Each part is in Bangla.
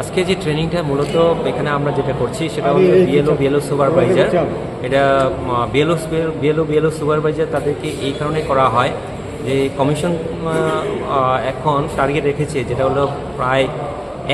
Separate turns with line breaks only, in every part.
আজকে যে ট্রেনিংটা মূলত এখানে আমরা যেটা করছি সেটা হলো বিএলও বিএলও সুপারভাইজার। এটা বিএলও বিএলও বিএলও সুপারভাইজার তাদেরকে এই কারণে করা হয় যে কমিশন এখন টার্গেট রেখেছে যেটা হলো প্রায়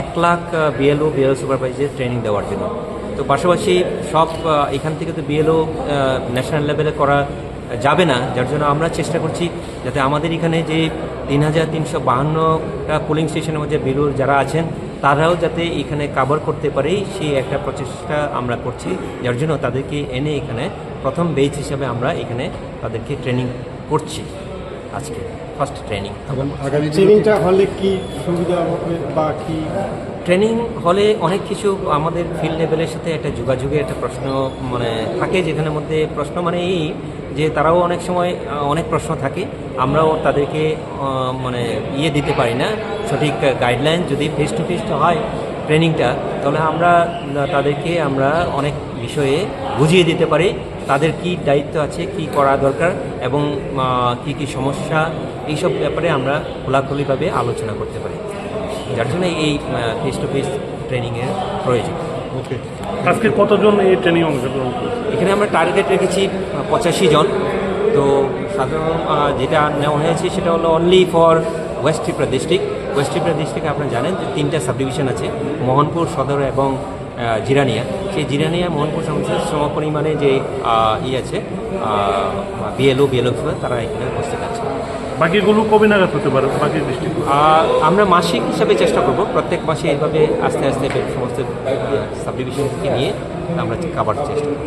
এক lakh BLO BLO supervisor training দেওয়ার জন্য। তো পাশাপাশি সব এখান থেকে তো বিএলও ন্যাশনাল লেভেলে করা যাবে না যার জন্য আমরা চেষ্টা করছি যাতে আমাদের এখানে যে তিন হাজার তিনশো বাহান্নটা পোলিং স্টেশনের মধ্যে বিলুর যারা আছেন তারাও যাতে এখানে কাভার করতে পারে সেই একটা প্রচেষ্টা আমরা করছি। যার জন্য তাদেরকে এনে এখানে প্রথম বেচ হিসাবে আমরা এখানে তাদেরকে ট্রেনিং করছি আজকে ফার্স্ট ট্রেনিং
এবং আগামী ট্রেনিংটা হলে কি সুবিধা হবে বা কি?
ট্রেনিং হলে অনেক কিছু আমাদের ফিল্ড লেভেলের সাথে একটা যোগাযোগের একটা প্রশ্ন মানে থাকে যেখানে মধ্যে প্রশ্ন মানে এই যে তারাও অনেক সময় অনেক প্রশ্ন থাকে, আমরাও তাদেরকে মানে ইয়ে দিতে পারি না। সঠিক গাইডলাইন যদি ফেস টু ফেস হয় ট্রেনিংটা তাহলে আমরা তাদেরকে আমরা অনেক বিষয়ে বুঝিয়ে দিতে পারি, তাদের কি দায়িত্ব আছে, কি করা দরকার এবং কি কি সমস্যা, এইসব ব্যাপারে আমরা খোলাখুলিভাবে আলোচনা করতে পারি। যার জন্য এই ফেস টু ফেস ট্রেনিংয়ের প্রয়োজন।
ওকে
আজকে কতজন এই ট্রেনিং অংশগ্রহণ
এখানে আমরা টার্গেট রেখেছি পঁচাশি জন। তো সাধারণ যেটা নেওয়া হয়েছে সেটা হলো only for west Tripura district west Tripura ডিস্ট্রিক্টে আপনারা জানেন যে তিনটা সাব ডিভিশন আছে, মোহনপুর, সদর এবং জিরানিয়া। সেই জিরানিয়া, মোহনপুর সমস্যা সম পরিমাণে যে ই আছে বিএলও বিএলও তারা এখানে উপস্থিত আছে।
বাকিগুলো কবে নাগাদ হতে পারে, বাকি ডিস্ট্রিক্ট
আমরা মাসিক হিসাবে চেষ্টা করব, প্রত্যেক মাসে এইভাবে আস্তে আস্তে সমস্ত সাবডিভিশন থেকে নিয়ে আমরা কাবার চেষ্টা করব।